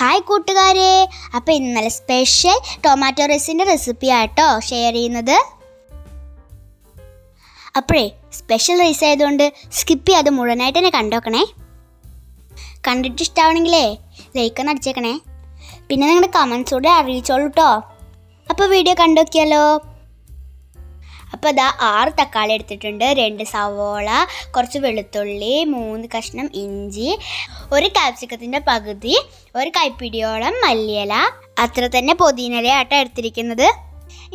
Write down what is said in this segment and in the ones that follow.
Hi കൂട്ടുകാരെ. അപ്പോൾ ഇന്നലെ സ്പെഷ്യൽ ടൊമാറ്റോ റൈസിന്റെ റെസിപ്പിയാട്ടോ ഷെയർ ചെയ്യുന്നത്. അപ്പോഴേ സ്പെഷ്യൽ റൈസ് ആയതുകൊണ്ട് സ്കിപ്പ് ചെയ്യാതെ മുഴുവനായിട്ട് തന്നെ കണ്ടോക്കണേ. കണ്ടിട്ട് ഇഷ്ടമാവണമെങ്കിലേ ലൈക്ക് ഒന്ന് അടിച്ചേക്കണേ. പിന്നെ നിങ്ങളുടെ കമൻസൂടെ അറിയിച്ചോളൂ കേട്ടോ അപ്പോൾ വീഡിയോ കണ്ടോക്കിയാലോ? അപ്പോൾ അതാ ആറ് തക്കാളി എടുത്തിട്ടുണ്ട്. രണ്ട് സവോള കുറച്ച് വെളുത്തുള്ളി മൂന്ന് കഷ്ണം ഇഞ്ചി ഒരു കാപ്സിക്കത്തിന്റെ പകുതി ഒരു കൈപ്പിടിയോളം മല്ലിയില. അത്ര തന്നെ പൊതിനലയാട്ടോ എടുത്തിരിക്കുന്നത്.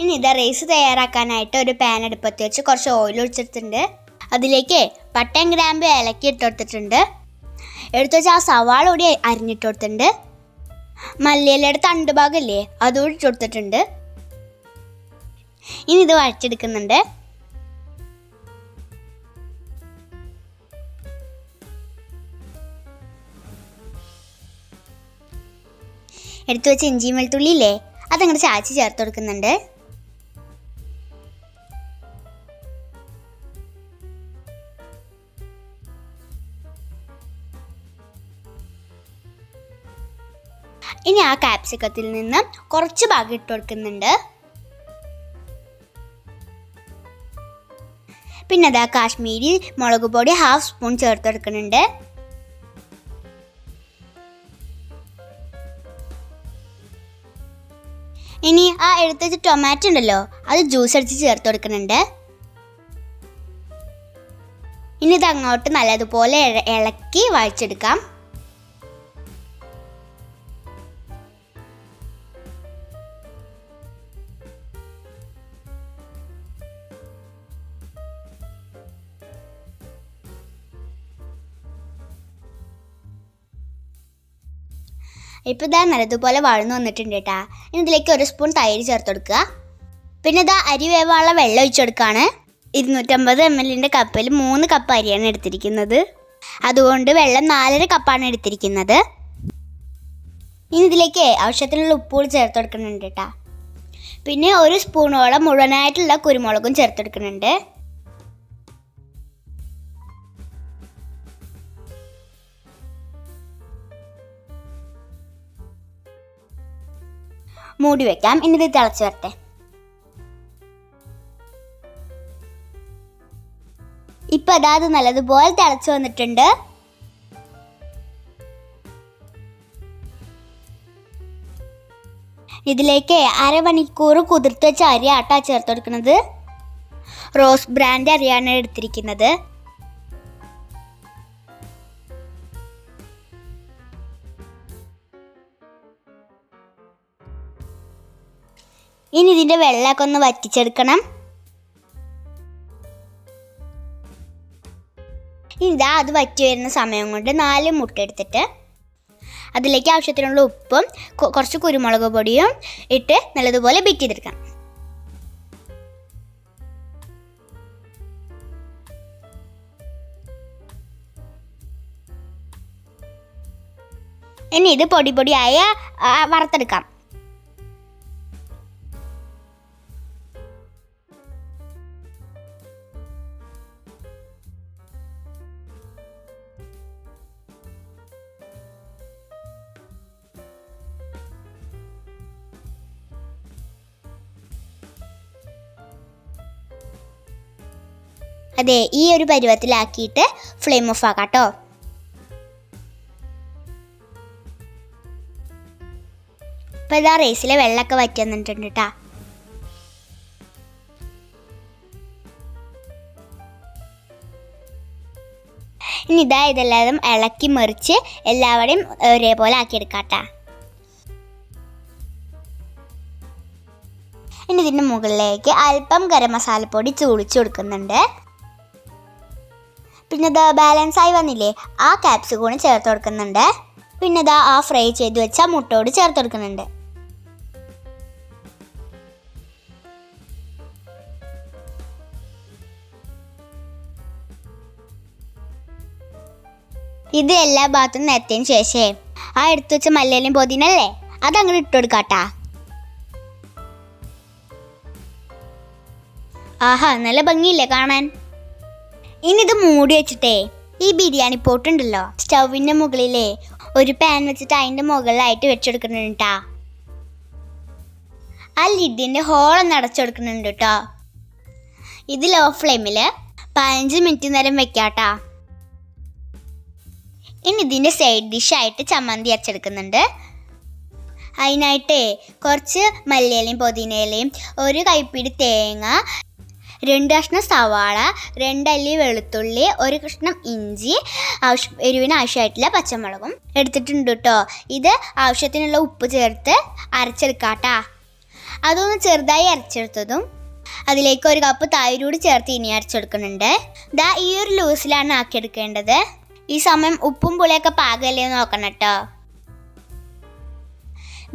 ഇനി ഇതാ റൈസ് തയ്യാറാക്കാനായിട്ട് ഒരു പാൻ അടുപ്പത്ത് വെച്ച് കുറച്ച് ഓയിൽ ഒഴിച്ചെടുത്തിട്ടുണ്ട്. അതിലേക്ക് പട്ടൻ ഗ്രാമ്പ് ഇലക്കി ഇട്ട് കൊടുത്തിട്ടുണ്ട്. എടുത്തു വെച്ച് ആ സവാള കൂടി അരിഞ്ഞിട്ട് കൊടുത്തിട്ടുണ്ട്. മല്ലിയിലയുടെ തണ്ട് ഭാഗമില്ലേ അതുകൂടി ഇട്ട് കൊടുത്തിട്ടുണ്ട്. ഇനി ഇത് വഴച്ചെടുക്കുന്നുണ്ട് എടുത്തു വെച്ച ഇഞ്ചി വെളുത്തുള്ളി ഇല്ലേ അതങ്ങോട്ട് ചാച്ചി ചേർത്ത് കൊടുക്കുന്നുണ്ട്. ഇനി ആ കാപ്സിക്കത്തിൽ നിന്ന് കുറച്ച് ഭാഗം ഇട്ട് കൊടുക്കുന്നുണ്ട്. പിന്നെ അതാ കാശ്മീരി മുളക് പൊടി ഹാഫ് സ്പൂൺ ചേർത്തെടുക്കുന്നുണ്ട്. ഇനി ആ എടുത്ത ടൊമാറ്റോ ഉണ്ടല്ലോ അത് ജ്യൂസ് അടിച്ച് ചേർത്ത് കൊടുക്കുന്നുണ്ട് ഇനി ഇത് അങ്ങോട്ട് നല്ലതുപോലെ ഇളക്കി വഴിച്ചെടുക്കാം. ഇപ്പോൾ ഇതാ നല്ലതുപോലെ വഴന്നു വന്നിട്ടുണ്ട് കേട്ടാ ഇനി ഇതിലേക്ക് ഒരു സ്പൂൺ തൈര് ചേർത്ത് കൊടുക്കുക പിന്നെ ഇതാ അരി വേവാനുള്ള വെള്ളം ഒഴിച്ചു കൊടുക്കുകയാണ് ഇരുന്നൂറ്റമ്പത് എം എല്ലിന്റെ കപ്പിൽ മൂന്ന് കപ്പ് അരിയാണ് എടുത്തിരിക്കുന്നത്. അതുകൊണ്ട് വെള്ളം നാലര കപ്പാണ് എടുത്തിരിക്കുന്നത്. ഇനി ഇതിലേക്ക് ആവശ്യത്തിനുള്ള ഉപ്പ് കൂടി ചേർത്ത് കൊടുക്കുന്നുണ്ട് കേട്ടാ പിന്നെ ഒരു സ്പൂണോളം മുഴുവനായിട്ടുള്ള കുരുമുളകും ചേർത്ത് കൊടുക്കുന്നുണ്ട് മൂടി വെക്കാം. ഇനി ഇത് തിളച്ച് വരട്ടെ. ഇപ്പൊ അതാത് നല്ലതുപോലെ തിളച്ച് വന്നിട്ടുണ്ട്. ഇതിലേക്ക് അരമണിക്കൂർ കുതിർത്ത് വെച്ച അരി ആട്ടാ ചേർത്ത് കൊടുക്കുന്നത്. റോസ് ബ്രാൻഡ് അരിയാണ് എടുത്തിരിക്കുന്നത്. ഇനി ഇതിന്റെ വെള്ളമൊക്കെ ഒന്ന് വറ്റിച്ചെടുക്കണം. ഇതാ അത് വറ്റി വരുന്ന സമയം കൊണ്ട് നാല് മുട്ട എടുത്തിട്ട് അതിലേക്ക് ആവശ്യത്തിനുള്ള ഉപ്പും കുറച്ച് കുരുമുളക് പൊടിയും ഇട്ട് നല്ലതുപോലെ ബീറ്റ് ചെയ്തെടുക്കാം. ഇനി ഇത് പൊടി പൊടിയായ വറുത്തെടുക്കാം. അതെ ഈ ഒരു പരുവത്തിലാക്കിയിട്ട് ഫ്ലെയിം ഓഫ് ആക്കാം കേട്ടോ ഇപ്പം ഇതാ റൈസിലെ വെള്ളമൊക്കെ വറ്റി വന്നിട്ടുണ്ട് കേട്ടാ ഇനി ഇതാ ഇതെല്ലാവരും ഇളക്കി മറിച്ച് എല്ലാവരുടെയും ഒരേപോലെ ആക്കിയെടുക്കാട്ടാ. ഇനി ഇതിന്റെ മുകളിലേക്ക് അല്പം ഗരം മസാലപ്പൊടി ചൂളിച്ചു കൊടുക്കുന്നുണ്ട്. പിന്നെ ഇത് ബാലൻസ് ആയി വന്നില്ലേ? ആ ക്യാപ്സിക്കൂണും ചേർത്ത് കൊടുക്കുന്നുണ്ട്. പിന്നെ ഇതാ ആ ഫ്രൈ ചെയ്ത് വെച്ച മുട്ടയോട് ചേർത്ത് കൊടുക്കുന്നുണ്ട്. ഇത് എല്ലാ ഭാഗത്തും നിരത്തിയതിന് ശേഷേ ആ എടുത്തു വെച്ച മല്ലേലും പൊതിനല്ലേ അതങ്ങോട്ട് ഇട്ട് കൊടുക്കാട്ടാ. ആഹാ നല്ല ഭംഗിയില്ലേ കാണാൻ? ഇനി ഇത് മൂടി വെച്ചിട്ടേ ഈ ബിരിയാണി പോട്ടുണ്ടല്ലോ. സ്റ്റൗവിന്റെ മുകളിലേ ഒരു പാൻ വെച്ചിട്ട് അതിന്റെ മുകളിലായിട്ട് വെച്ചെടുക്കുന്നുണ്ട് ആ ലിഡിന്റെ ഹോളൊന്ന് അടച്ചെടുക്കുന്നുണ്ട് കേട്ടോ ഇത് ലോ ഫ്ലെയിമിൽ പതിനഞ്ച് മിനിറ്റ് നേരം വെക്കാട്ടാ ഇനി ഇതിന്റെ സൈഡ് ഡിഷായിട്ട് ചമ്മന്തി അരച്ചെടുക്കുന്നുണ്ട്. അതിനായിട്ട് കുറച്ച് മല്ലിയിലയും പുതിനയിലയും ഒരു കൈപ്പിടി തേങ്ങ രണ്ട് കഷ്ണം സവാള രണ്ടല്ലി വെളുത്തുള്ളി ഒരു കഷ്ണം ഇഞ്ചി ആവശ്യ എരിവിന് ആവശ്യമായിട്ടുള്ള പച്ചമുളകും എടുത്തിട്ടുണ്ട് കേട്ടോ ഇത് ആവശ്യത്തിനുള്ള ഉപ്പ് ചേർത്ത് അരച്ചെടുക്കാട്ടാ. അതൊന്ന് ചെറുതായി അരച്ചെടുത്തതും അതിലേക്ക് ഒരു കപ്പ് തൈരൂട് ചേർത്ത് ഇനി അരച്ചെടുക്കുന്നുണ്ട്. ദാ ഈ ഒരു ലൂസിലാണ് ആക്കിയെടുക്കേണ്ടത്. ഈ സമയം ഉപ്പും പുളിയൊക്കെ പാകമല്ലേ നോക്കണം കേട്ടോ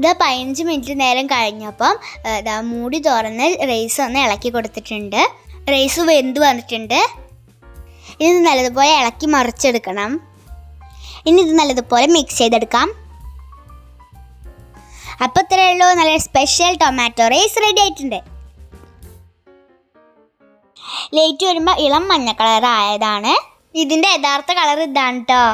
ഇതാ പതിനഞ്ച് മിനിറ്റ് നേരം കഴിഞ്ഞപ്പം ഇതാ മൂടി തുറന്ന് റൈസ് ഒന്ന് ഇളക്കി കൊടുത്തിട്ടുണ്ട്. റൈസ് വെന്ത് വന്നിട്ടുണ്ട്. ഇനി ഇത് നല്ലതുപോലെ ഇളക്കി മറിച്ചെടുക്കണം. ഇനി ഇത് നല്ലതുപോലെ മിക്സ് ചെയ്തെടുക്കാം. അപ്പോൾ ഇത്രയേ ഉള്ളൂ. നല്ല സ്പെഷ്യൽ ടൊമാറ്റോ റൈസ് റെഡി ആയിട്ടുണ്ട്. ലേറ്റ് വരുമ്പോൾ ഇളം മഞ്ഞ കളർ ആയതാണ്. ഇതിന്റെ യഥാർത്ഥ കളർ ഇതാണ് കേട്ടോ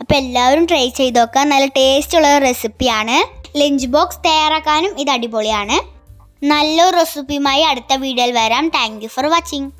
അപ്പോൾ എല്ലാവരും ട്രൈ ചെയ്ത് നോക്കുക നല്ല ടേസ്റ്റ് ഉള്ള റെസിപ്പിയാണ് ലഞ്ച് ബോക്സ് തയ്യാറാക്കാനും ഇത് അടിപൊളിയാണ്. നല്ലൊരു റെസിപ്പിയുമായി അടുത്ത വീഡിയോയിൽ വരാം. Thank for watching